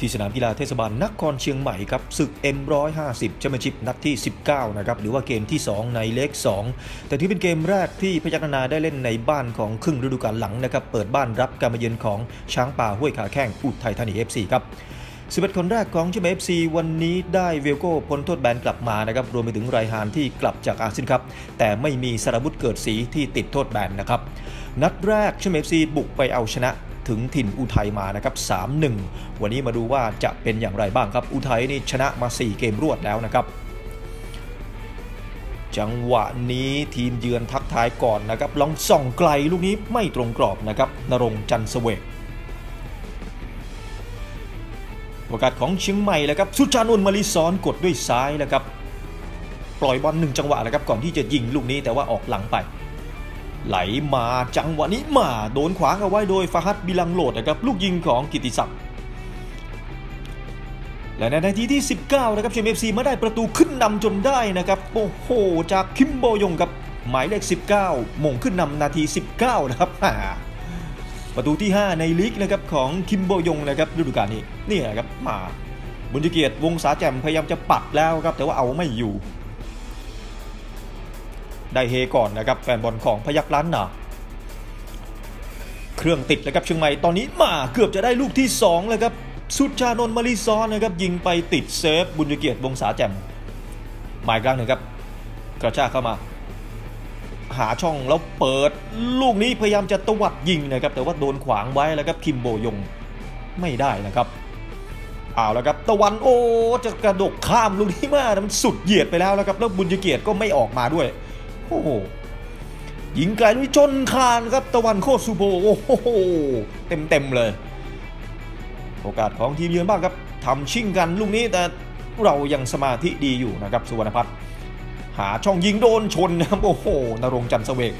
ที่สนามกีฬาเทศบาลนครเชียงใหม่ครับศึก M150 แชมเปี้ยนชิพนัดที่ 19 นะครับ หรือว่าเกมที่ 2 ในเล็ก 2 แต่ที่เป็นเกมแรกที่พยัคฆ์นานาได้เล่นในบ้านของครึ่งฤดูกาลหลังนะครับ เปิดบ้านรับการมาเยือนของช้างป่าห้วยขาแข้งอุทัยธานี FC ครับ11 คนแรกของเชมเอฟซีวันนี้ได้เวลโก้พ้นโทษแบนกลับมานะครับรวมไปถึงไรฮานที่กลับจากอาเซียนครับแต่ไม่มีสารบุตรเกิดสีที่ติดโทษแบนนะครับนัดแรกเชมเอฟซีบุกไปเอาชนะ ถึงถิ่นอุทัยมานะครับ3-1 วันนี้มาดูว่าจะเป็นอย่างไรบ้างครับ อุทัยนี่ชนะมา 4 เกมรวดแล้วนะครับจังหวะนี้ทีมเยือนทักทายก่อนนะครับ ลองส่องไกลลูกนี้ไม่ตรงกรอบนะครับนรงจันทร์เสวกโอกาสของเชียงใหม่แล้วครับสุจานนท์มาริซอนกดด้วยซ้ายแล้วครับ ปล่อยบอลหนึ่งจังหวะแล้วครับก่อนที่จะยิงลูกนี้แต่ว่าออกหลังไป ไหลมาจังหวะนี้มาโดนขวางเอาไว้โดยฟาฮัดบิลังโหลดนะครับลูกยิงของกิติศักดิ์และในนาทีที่ 19 นะครับเชมเอฟซีมาได้ประตูขึ้นนำจนได้นะครับโอ้โห จากคิมโบยงกับหมายเลข 19มงขึ้นนำนาที 19 นะครับประตูที่ 5 ในลีกนะครับของคิมโบยงนะครับฤดูกาลนี้นี่นะครับมาบุญเกียรติวงศาแจ่มพยายามจะปัดแล้วครับแต่ว่าเอาไม่อยู่ ได้เฮก่อนนะครับแฟนบอลของพยักล้านหนาเครื่องติดแล้วครับเชียงใหม่ตอนนี้มาเกือบจะได้ลูกที่ 2 แล้วครับสุดชานนท์มาริซอนนะครับยิงไปติดเซฟบุญเกียรติวงศาแจ่มหมายกลางหนึ่งครับ กระชากเข้ามา หาช่องแล้วเปิดลูกนี้พยายามจะตวัดยิงนะครับ แต่ว่าโดนขวางไว้แล้วครับคิมโบยงไม่ได้นะครับเอาแล้วครับตะวันโอ้จะกระดกข้ามลูกนี้มามันสุดเหยียดไปแล้วแล้วครับแล้วบุญเกียรติก็ไม่ออกมาด้วย อ้โหยิงไกลลุยจนคานครับตะวันโคตรซูโบโอ้โหเต็มเต็มเลย โอกาสของทีมเยือนบ้างครับทำชิ่งกันลูกนี้แต่เรายังสมาธิดีอยู่นะครับสุวรรณพัฒน์หาช่องยิงโดนชนนะครับโอ้โหนรงจันทร์เสวก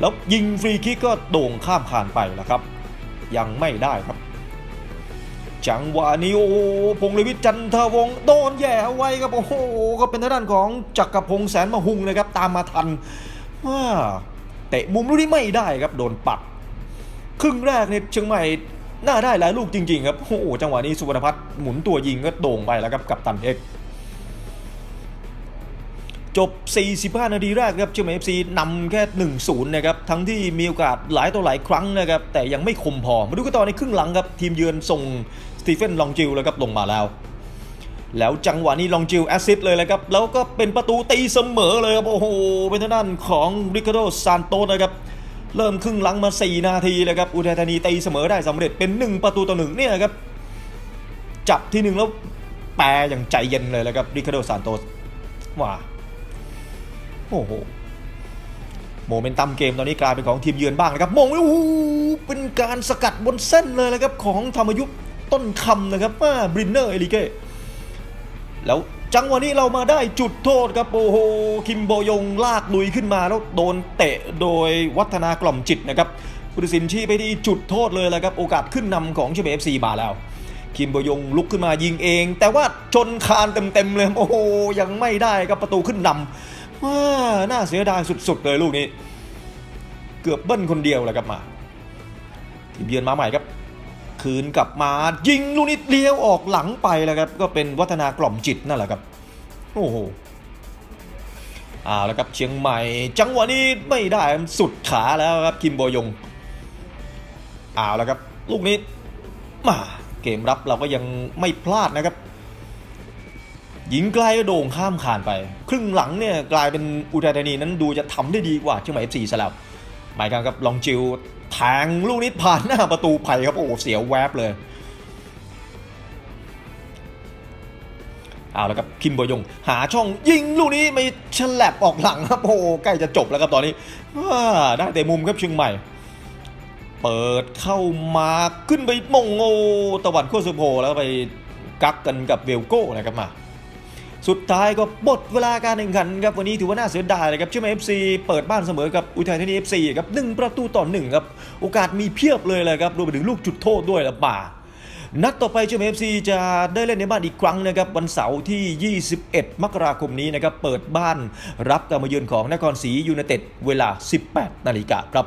แล้วยิงฟรีคิกก็โด่งข้ามคานไปแล้วครับ ยังไม่ได้ครับ จังหวะนี้โอ้โหพงษ์ลวิทจันทวงศ์โดนแย่เอาไว้ครับโอ้โหก็เป็นทางด้านของจักรพงษ์แสนมหุงนะครับตามมาทันว้าเตะมุมลูกนี้ไม่ได้ครับโดนปัด ครึ่งแรกเนี่ยเชียงใหม่น่าได้หลายลูกจริงๆครับโอ้โหจังหวะนี้สุวรรณพัฒน์หมุนตัวยิงก็โด่งไปแล้วครับกับตันเอกจบ 45 นาทีแรกครับเชียงใหม่ FC นำแค่ 1-0 นะครับ ทั้งที่มีโอกาสหลายต่อหลายครั้งนะครับ แต่ยังไม่คมพอ มาดูกันต่อในครึ่งหลังครับ ทีมเยือนส่ง สตีเฟนลองจิลแล้วครับลงมาแล้ว แล้วจังหวะนี้ลองจิลแอซิสเลยเลยครับ แล้วก็เป็นประตูตีเสมอเลยครับ โอ้โห เป็นทางด้านของริคาร์โดซานโตนะครับ เริ่มครึ่งหลังมา 4 นาทีเลยครับ อุทัยธานีตีเสมอได้สำเร็จเป็น 1 ประตูต่อหนึ่งเนี่ยครับ จับทีหนึ่งแล้วแปรอย่างใจเย็นเลยเลยครับริคาร์โดซานโตว้าโอ้โหโมเมนตัมเกมตอนนี้กลายเป็นของทีมเยือนบ้างนะครับมงโอ้โหเป็นการสกัดบนเส้นเลยนะครับของธรรมยุทธ์ ต้นคำนะครับว่าบรินเนอร์เอลิเก้แล้วจังหวะนี้เรามาได้จุดโทษครับโอ้โหคิมโบยงลากลุยขึ้นมาแล้วโดนเตะโดยวัฒนากล่อมจิตนะครับผู้ตัดสินชี้ไปที่จุดโทษเลยแหละครับ โอกาสขึ้นนำของเชเบฟซีมาแล้ว คิมโบยงลุกขึ้นมายิงเอง แต่ว่าชนคานเต็มๆเลยโอ้โหยังไม่ได้ครับประตูขึ้นนำว้าน่าเสียดายสุดๆเลยลูกนี้ เกือบเบิ้ลคนเดียวแหละครับมาทีมเยือนมาใหม่ครับ คืนกลับมายิงลูกนี้เลี้ยวออกหลังไปแล้วครับก็เป็นวัฒนากล่อมจิตนั่นแหละครับโอ้โหเอาแล้วครับเชียงใหม่ จังหวะนี้ไม่ได้สุดขาแล้วครับคิมโบยงเอาแล้วครับลูกนี้มาเกมรับเราก็ยังไม่พลาดนะครับยิงไกลก็โด่งข้ามคานไป ครึ่งหลังเนี่ยกลายเป็นอุทัยธานีนั้นดูจะทำได้ดีกว่าเชียงใหม่เอฟซีซะแล้ว หมายกันครับลองจิวแทงลูกนี้ผ่านหน้าประตูไผ่ครับโอ้โหเสียวแวบเลยเอาแล้วครับคิมโบยง หาช่องยิงลูกนี้ไม่ฉลับออกหลังครับโอ้ใกล้จะจบแล้วครับตอนนี้ได้แต่มุมครับเชียงใหม่ เปิดเข้ามาขึ้นไปมงโอตะวันโคสุโพแล้วไปกักกันกับเวลโก้นะครับมา สุดท้ายก็หมดเวลาการแข่งขันครับวันนี้ถือว่าน่าเสียดายนะครับเชื่อไหมเอฟซีเปิดบ้านเสมอกับอุทัยธานีเอฟซีครับหนึ่งประตูต่อหนึ่งครับโอกาสมีเพียบเลยเลยครับรวมไปถึงลูกจุดโทษด้วยละป่านัดต่อไปเชื่อไหมเอฟซีจะได้เล่นในบ้านอีกครั้งนะครับวันเสาร์ที่ 21 มกราคมนี้นะครับเปิดบ้านรับการมาเยือนของนครศรียูไนเต็ดเวลา 18 นาฬิกาครับ